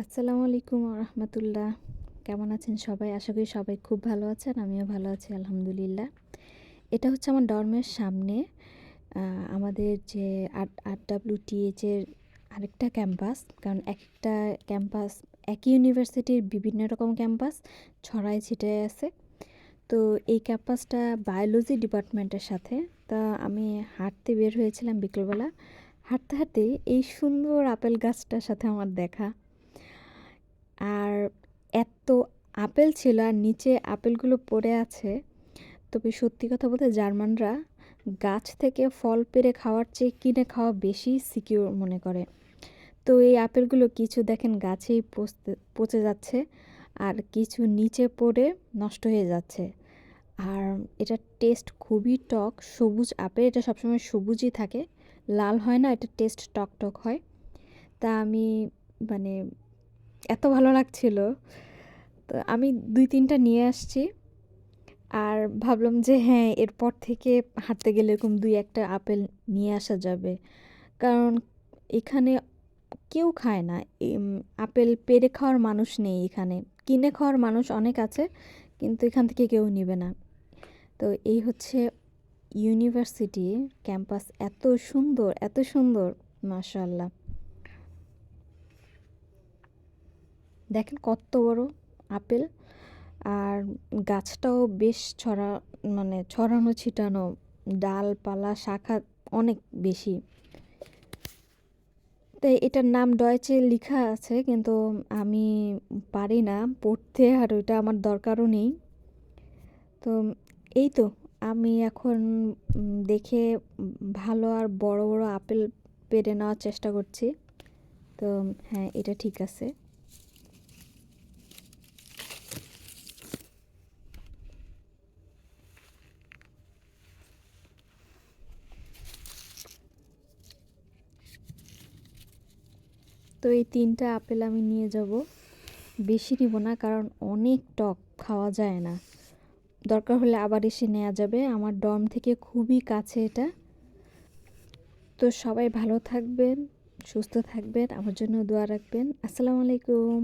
আসসালামু আলাইকুম রহমতুল্লাহ কেমন আছেন সবাই? আশা করি সবাই খুব ভালো আছেন, আমিও ভালো আছি, আলহামদুলিল্লাহ। এটা হচ্ছে আমার ডর্মের সামনে আমাদের যে আট আট ডাব্লিউ টিএচের আরেকটা ক্যাম্পাস, কারণ একটা ক্যাম্পাস, একই ইউনিভার্সিটির বিভিন্ন রকম ক্যাম্পাস ছড়ায় ছিটায় আছে। তো এই ক্যাম্পাসটা বায়োলজি ডিপার্টমেন্টের সাথে, তা আমি হাঁটতে বের হয়েছিলাম বিকেলবেলা। হাঁটতে হাঁটতে এই সুন্দর আপেল গাছটার সাথে আমার দেখা। আর এত আপেল ছিল আর নিচে আপেলগুলো পড়ে আছে। তবে সত্যি কথা বলতে জার্মানরা গাছ থেকে ফল পেড়ে খাওয়ার চেয়ে কিনে খাওয়া বেশি সিকিউর মনে করে। তো এই আপেলগুলো কিছু দেখেন গাছেই পচতে, পচে যাচ্ছে আর কিছু নিচে পড়ে নষ্ট হয়ে যাচ্ছে। আর এটার টেস্ট খুবই টক, সবুজ আপেল, এটা সবসময় সবুজই থাকে। লাল হয় না, এটা টেস্ট টক টক হয়। তা আমি মানে এত ভালো লাগছিল। তো আমি দুই তিনটা নিয়ে আসছি। আর ভাবলাম যে হ্যাঁ এরপর থেকে হাঁটতে গেলে এরকম দুই একটা আপেল নিয়ে আসা যাবে। কারণ এখানে কেউ খায় না। আপেল পেরে খাওয়ার মানুষ নেই এখানে। কিনে খাওয়ার মানুষ অনেক আছে, কিন্তু এখান থেকে কেউ নেবে না। তো এই হচ্ছে ইউনিভার্সিটি ক্যাম্পাস। এত সুন্দর এত সুন্দর, মাশাআল্লাহ। দেখেন কত বড় আপেল। আর গাছটাও বেশ ছড়া মানে ছড়ানো, ছিটানো, ডালপালা, শাখা অনেক বেশি। তো এটার নাম ডয়েচে লেখা আছে, কিন্তু আমি পারি না পড়তে, আর ওইটা আমার দরকারও নেই। তো এই তো, আমি এখন দেখে ভালো আর বড় বড় আপেল পেরে নেওয়ার চেষ্টা করছি। তো হ্যাঁ এটা ঠিক আছে। তো এই তিনটা আপেল আমি নিয়ে যাব। বেশি নিব না, কারণ অনেক টক, খাওয়া যায় না। দরকার হলে আবার এসে নেওয়া যাবে। আমার ডম থেকে খুবই কাছে এটা। তো সবাই ভালো থাকবেন, সুস্থ থাকবেন, আমার জন্য দোয়া রাখবেন। আসসালামু আলাইকুম।